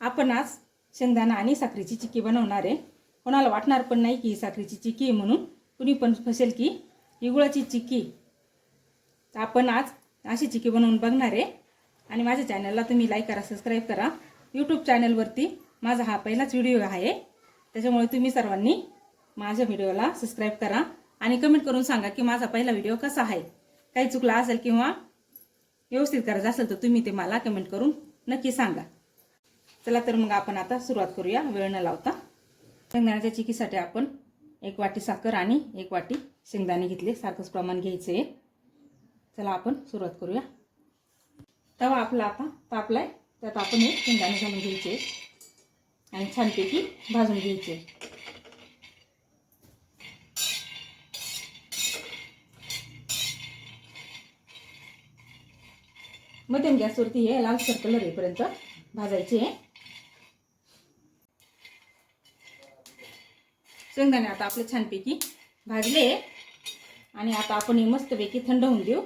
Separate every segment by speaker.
Speaker 1: आपण आज शेंगदाणा आणि साखरेची चिक्की बनवणार आहे. कोणाला वाटणार पण नाही की ही साखरेची चिक्की आहे म्हणून. कुणी पण फसेल की ही गुळाची चिक्की. आपण आज अशी चिक्की बनवून बघणार आहे. आणि माझ्या चॅनलला तुम्ही लाईक करा सबस्क्राईब करा. यूट्यूब चॅनलवरती माझा हा पहिलाच व्हिडिओ आहे. त्याच्यामुळे तुम्ही सर्वांनी माझ्या व्हिडिओला सबस्क्राईब करा. आणि कमेंट करून सांगा की माझा पहिला व्हिडिओ कसा आहे. काही चुकला असेल किंवा व्यवस्थित करायचं असेल तर तुम्ही ते मला कमेंट करून नक्की सांगा. चला तर मग आपण आता सुरुवात करूया. वेळ न लावता. शेंगदाण्याच्या चिकीसाठी आपण एक वाटी साखर आणि एक वाटी शेंगदाणे घेतले. सारखंच प्रमाण घ्यायचं आहे चला आपण सुरुवात करूया. तवा आपला आता तापला आहे त्यात आपण हे शेंगदाणे घालून घ्यायचे. आणि छानपैकी भाजून घ्यायचे. मध्यम गॅसवरती हे लालसर कलर येईपर्यंत भाजायचे. शेंगदाणे आता आपले छानपैकी भाजले. आणि आता आपण हे मस्तपैकी थंड होऊन देऊ.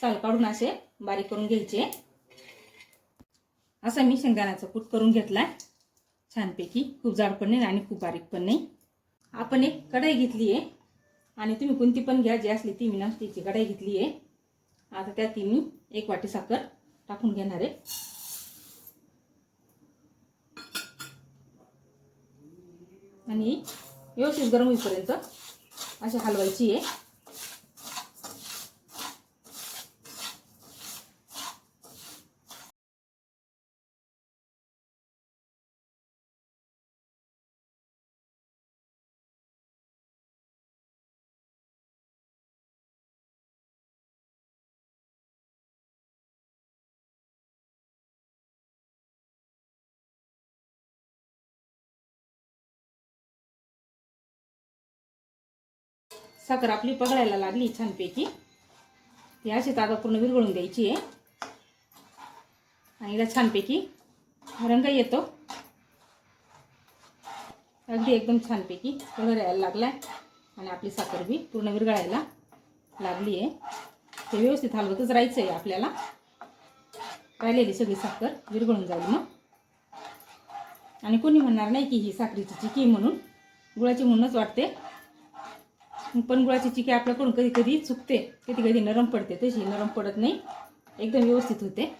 Speaker 1: साल काढून असे बारीक करून घ्यायचे. असा मी शेंगदाण्याचा कूट करून घेतला छानपैकी खूप जाड पण नाही आणि खूप बारीक पण नाही. आपण एक कढाई घेतली आहे. आणि तुम्ही कोणती पण घ्या जी असली ती मी नाश्त्याची कढाई घेतली आहे. आता त्यात ती मी एक वाटी साखर टाकून घेणार आहे. आणि व्यवस्थित गरम होईपर्यंत अशी हलवायची आहे. साखर आपली पगळायला लागली छानपैकी. ती अशीच आता पूर्ण विरघळून द्यायची आहे. आणि याला छानपैकी रंग येतो. अगदी एकदम छानपैकी कलर यायला लागलाय. आणि आपली साखर बी पूर्ण विरघळायला लागली आहे. ते व्यवस्थित हलवतच राहायचं आहे आपल्याला. राहिलेली सगळी साखर विरघळून जाईल मग. आणि कोणी म्हणणार नाही की ही साखरेची चिकी म्हणून. गुळाची म्हणूनच वाटते. पण गुळाची चिकी आपल्याकडून कधी कधी चुकते कधी कधी नरम पडते. तशी नरम पडत नाही. एकदम व्यवस्थित होते.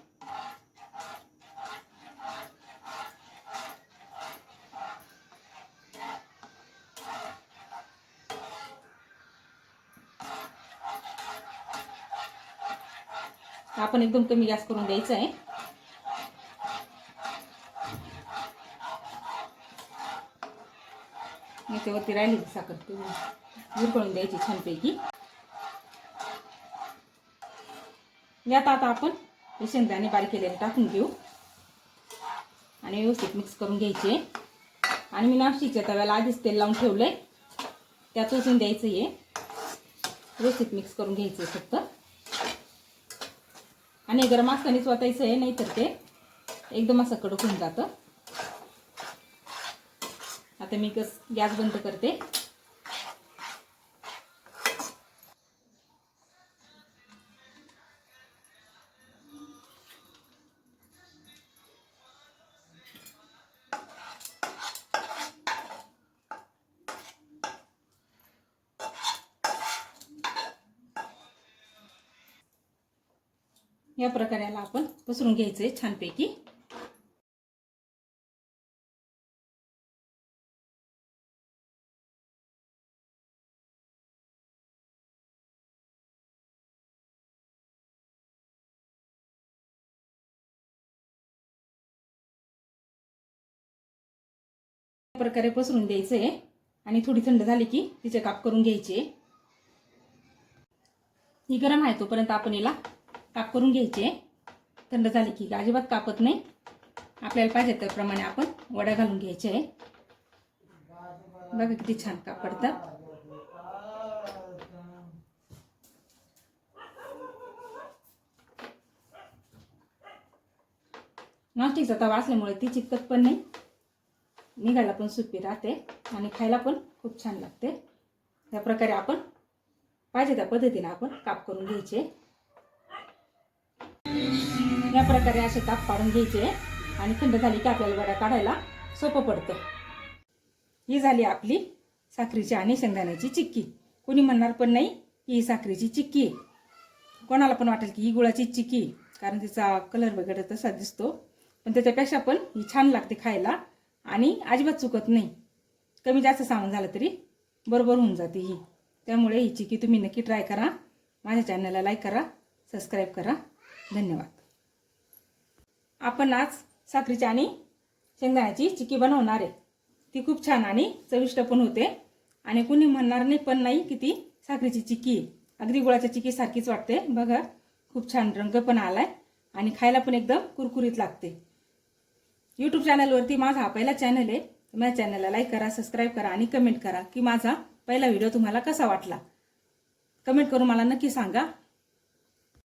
Speaker 1: आपण एकदम कमी गॅस करून द्यायचा आहे. याच्यावरती राहिली साखर? तुम्ही विरघळून द्यायची छानपैकी. यात आता आपण हे शेंगदाणे बारीक केलेले टाकून घेऊ. आणि व्यवस्थित मिक्स करून घ्यायचे. आणि मी नाशिकच्या तव्याला आधीच तेल लावून ठेवलंय. त्यात ओतून द्यायचं हे. व्यवस्थित मिक्स करून घ्यायचं फक्त. आणि गरम असतानाच वाटायचं आहे नाहीतर ते एकदम असं कडक होऊन जातं. आता मी कस गॅस बंद करते. या प्रकारे याला आपण पसरून घ्यायचंय छानपैकी. प्रकारे पसरून द्यायचं. आहे आणि थोडी थंड झाली की तिचे काप करून घ्यायचे. ही गरम आहे तोपर्यंत आपण याला काप करून घ्यायचे. थंड झाली की अजिबात कापत नाही. आपल्याला पाहिजे त्याप्रमाणे आपण वड्या घालून घ्यायचे आहे. बघा किती छान काप पडतात. नॉस्टिकचा तवा असल्यामुळे ती चिकत पण नाही. निघायला पण सोपी राहते आणि खायला पण खूप छान लागते. या प्रकारे आपण पाहिजे त्या पद्धतीने आपण काप करून घ्यायचे. या प्रकारे असे काप पाडून घ्यायचे आणि थंड झाली की आपल्याला वड्या काढायला सोपं पडतं. ही झाली आपली साखरेची आणि शेंगदाण्याची चिक्की. कोणी म्हणणार पण नाही की ही साखरेची चिक्की कोणाला पण वाटेल की ही गुळाची चिक्की कारण तिचा कलर वगैरे तसा दिसतो. पण त्याच्यापेक्षा पण ही छान लागते खायला. आणि अजिबात चुकत नाही. कमी जास्त सामान झालं तरी बरोबर होऊन जाते ही. त्यामुळे ही चिक्की तुम्ही नक्की ट्राय करा. माझ्या चॅनलला लाईक करा सबस्क्राईब करा. धन्यवाद. आपण आज साखरेची आणि शेंगदाण्याची चिक्की बनवणार आहे. ती खूप छान आणि चविष्ट पण होते. आणि कुणी म्हणणार नाही पण नाही की ती साखरेची चिक्की अगदी गुळाच्या चिक्की सारखीच वाटते. बघा खूप छान रंग पण आलाय. आणि खायला पण एकदम कुरकुरीत लागते. यूट्यूब चॅनलवरती माझा हा पहिला चॅनल आहे. माझ्या चॅनलला लाईक करा सबस्क्राईब करा आणि कमेंट करा की माझा पहिला व्हिडिओ तुम्हाला कसा वाटला. कमेंट करून मला नक्की सांगा.